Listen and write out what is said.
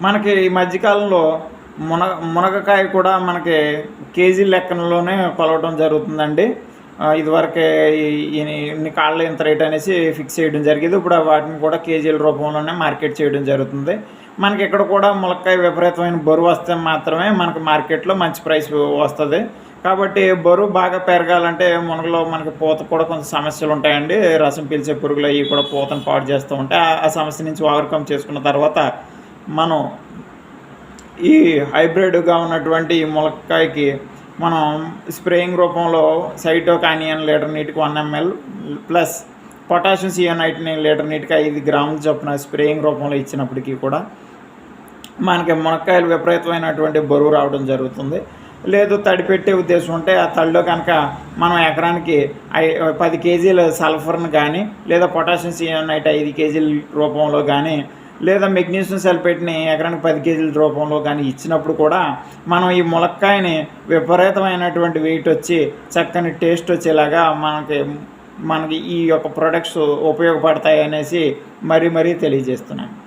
మనకి ఈ మధ్యకాలంలో మున మునగకాయ కూడా మనకి కేజీ లెక్కనలోనే కొలవడం జరుగుతుందండి. ఇదివరకే ఇన్ని కాళ్ళు ఇంత రేట్ అనేసి ఫిక్స్ చేయడం జరిగేది. ఇప్పుడు వాటిని కూడా కేజీల రూపంలోనే మార్కెట్ చేయడం జరుగుతుంది. మనకి ఇక్కడ కూడా ములక్కాయ విపరీతమైన బరువు వస్తే మాత్రమే మనకి మార్కెట్లో మంచి ప్రైస్ వస్తుంది. కాబట్టి బరువు బాగా పెరగాలంటే మునగలో మనకి పూత కూడా కొంచెం సమస్యలు ఉంటాయండి. రసం పీల్చే పురుగులు అవి కూడా పూతను పాడు చేస్తూ ఉంటాయి. ఆ- ఆ సమస్య నుంచి ఓవర్కమ్ చేసుకున్న తర్వాత మనం ఈ హైబ్రిడ్గా ఉన్నటువంటి ఈ ములక్కాయకి మనం స్ప్రేయింగ్ రూపంలో సైటోకానియన్ లీటర్ నీటికి వన్ ఎంఎల్ ప్లస్ పొటాషియం సియోనైట్ని లీటర్ నీటికి ఐదు గ్రాముల చొప్పున స్ప్రేయింగ్ రూపంలో ఇచ్చినప్పటికీ కూడా మనకి మునక్కాయలు విపరీతమైనటువంటి బరువు రావడం జరుగుతుంది. లేదు తడి పెట్టే ఉద్దేశం ఉంటే ఆ తడిలో కనుక మనం ఎకరానికి ఐ పది కేజీల సల్ఫర్ని కానీ లేదా పొటాషియం సియోనైట్ ఐదు కేజీల రూపంలో కానీ లేదా మెగ్నీషియం సల్ఫేట్ని ఎకరానికి పది కేజీల రూపంలో కానీ ఇచ్చినప్పుడు కూడా మనం ఈ ములక్కాయని విపరీతమైనటువంటి వెయిట్ వచ్చి చక్కని టేస్ట్ వచ్చేలాగా మనకి మనకి ఈ యొక్క ప్రొడక్ట్స్ ఉపయోగపడతాయి అనేసి మరీ మరీ తెలియజేస్తున్నాను.